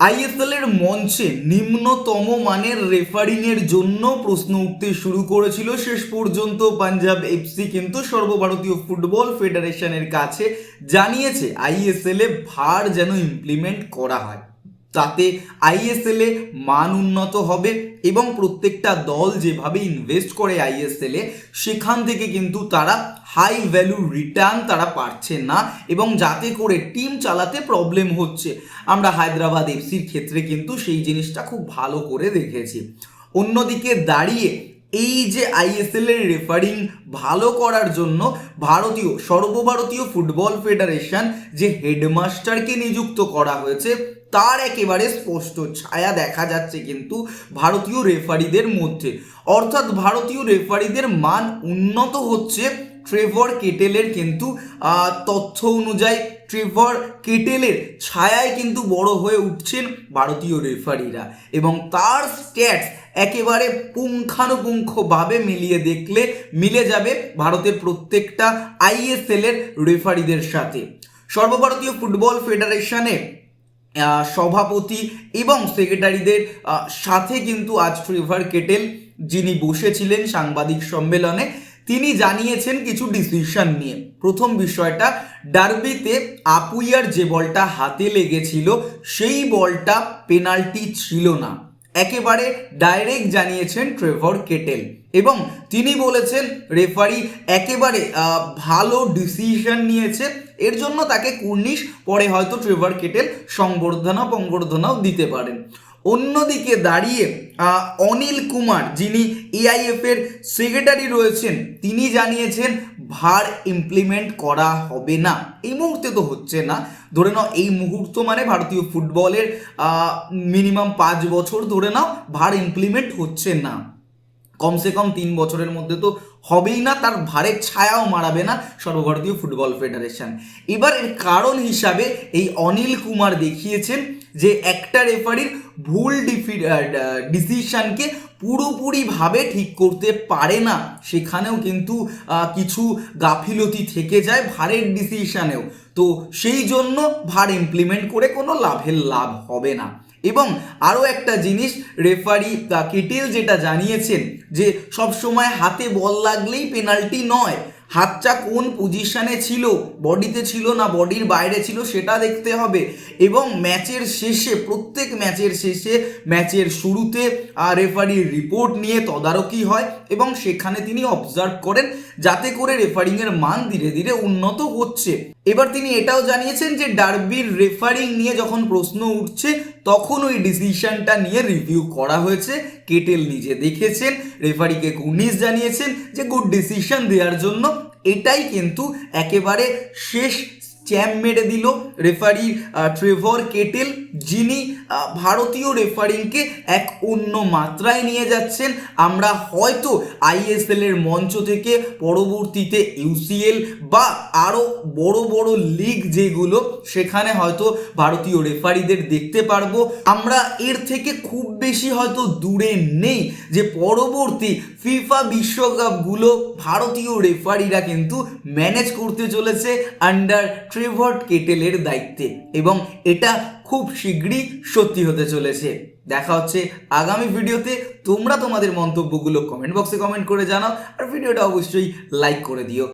ISL এর মঞ্চে নিম্নতম মানের রেফারিংয়ের জন্য প্রশ্ন উঠতে শুরু করেছিল শেষ পর্যন্ত পাঞ্জাব এফসি, কিন্তু সর্বভারতীয় ফুটবল ফেডারেশনের কাছে জানিয়েছে, আইএসএল ভার যেন ইমপ্লিমেন্ট করা হয়। তাতে আইএসএলে মান উন্নত হবে এবং প্রত্যেকটা দল যেভাবে ইনভেস্ট করে আইএসএলে সেখান থেকে কিন্তু তারা হাই ভ্যালু রিটার্ন তারা পাচ্ছে না এবং যাতে করে টিম চালাতে প্রবলেম হচ্ছে। আমরা হায়দ্রাবাদ এফসির ক্ষেত্রে কিন্তু সেই জিনিসটা খুব ভালো করে দেখেছি। অন্যদিকে দাঁড়িয়ে এই যে আইএসএল এর রেফারিং ভালো করার জন্য ভারতীয়, সর্বভারতীয় ফুটবল ফেডারেশন যে হেডমাস্টারকে নিযুক্ত করা হয়েছে, তার একেবারে স্পষ্ট ছায়া দেখা যাচ্ছে কিন্তু ভারতীয় রেফারিদের মধ্যে। অর্থাৎ ভারতীয় রেফারিদের মান উন্নত হচ্ছে ট্রেভর কেটেলের কিন্তু তথ্য অনুযায়ী ট্রেভর কেটেলের ছায়ায় কিন্তু বড় হয়ে উঠছেন ভারতীয় রেফারিরা এবং তার স্ট্যাটস একেবারে পুঙ্খানুপুঙ্খভাবে মিলিয়ে দেখলে মিলে যাবে ভারতের প্রত্যেকটা আইএসএল এর রেফারিদের সাথে। সর্বভারতীয় ফুটবল ফেডারেশনে সভাপতি এবং সেক্রেটারিদের সাথে কিন্তু আজ ট্রেভার কেটেল যিনি বসেছিলেন সাংবাদিক সম্মেলনে তিনি জানিয়েছেন কিছু ডিসিশন নিয়ে। প্রথম বিষয়টা, ডার্বিতে আপুইয়ার যে বলটা হাতে লেগেছিল, সেই বলটা পেনাল্টি ছিল না। একেবারে ডাইরেক্ট জানিয়েছেন ট্রেভর কেটেল। এবং তিনি বলেছেন, রেফারি একেবারে ভালো ডিসিশন নিয়েছে। এর জন্য তাকে কুর্নিশ পরে হয়তো ট্রেভার কেটেল সংবর্ধনা পঙ্গর্ধনাও দিতে পারেন। অন্যদিকে দাঁড়িয়ে অনিল কুমার যিনি এআইএফের সেক্রেটারি রয়েছেন, তিনি জানিয়েছেন, ভার ইমপ্লিমেন্ট করা হবে না। এই মুহূর্তে তো হচ্ছে না। ধরে নাও, এই মুহূর্ত মানে ভারতীয় ফুটবলের মিনিমাম পাঁচ বছর ধরে নাও, ভার ইমপ্লিমেন্ট হচ্ছে না। কমসে কম তিন বছরের মধ্যে তো হবেই না, তার ভারের ছায়াও মারাবে না সর্বভারতীয় ফুটবল ফেডারেশন। এবার এর কারণ হিসাবে এই অনিল কুমার দেখিয়েছেন যে একটা রেফারির ভুল ডিফি ডিসিশনকে পুরোপুরিভাবে ঠিক করতে পারে না। সেখানেও কিন্তু কিছু গাফিলতি থেকে যায় ভারের ডিসিশনেও। তো সেই জন্য ভার ইমপ্লিমেন্ট করে কোনো লাভের লাভ হবে না। এবং আরও একটা জিনিস রেফারি কিটেল যেটা জানিয়েছেন যে সব সময় হাতে বল লাগলেই পেনাল্টি নয়। হাতটা কোন পজিশনে ছিল বডিতে ছিল না বডির বাইরে ছিল সেটা দেখতে হবে। এবং ম্যাচের শেষে, প্রত্যেক ম্যাচের শেষে ম্যাচের শুরুতে রেফারির রিপোর্ট নিয়ে তদারকি হয় এবং সেখানে তিনি অবজার্ভ করেন যাতে করে রেফারিংয়ের মান ধীরে ধীরে উন্নত হচ্ছে। এবার তিনি এটাও জানিয়েছেন যে ডার্বির রেফারিং নিয়ে যখন প্রশ্ন উঠছে, তখন ওই ডিসিশনটা নিয়ে রিভিউ করা হয়েছে। কেটেল নিজে দেখেছেন, রেফারিকে কুর্নিশ জানিয়েছেন যে গুড ডিসিশন দেওয়ার জন্য এটাই কিন্তু একেবারে শেষ চ্যাম্প মেরে দিল। রেফারি ট্রেভর, কেটেল, যিনি ভারতীয় রেফারিংকে এক অন্য মাত্রায় নিয়ে যাচ্ছেন। আমরা হয়তো আইএসএল এর মঞ্চ থেকে পরবর্তীতে ইউসিএল বা আরও বড় বড় লিগ যেগুলো, সেখানে হয়তো ভারতীয় রেফারিদের দেখতে পারব। আমরা এর থেকে খুব বেশি হয়তো দূরে নেই যে পরবর্তী ফিফা বিশ্বকাপগুলো ভারতীয় রেফারিরা কিন্তু ম্যানেজ করতে চলেছে আন্ডার ট্রেভট কেটেলের দায়িত্বে এবং এটা খুব শীঘ্রই সত্যি হতে চলেছে। দেখা হচ্ছে আগামী ভিডিওতে। তোমরা তোমাদের মন্তব্যগুলো কমেন্ট বক্সে কমেন্ট করে জানাও। আর ভিডিওটা অবশ্যই লাইক করে দিও।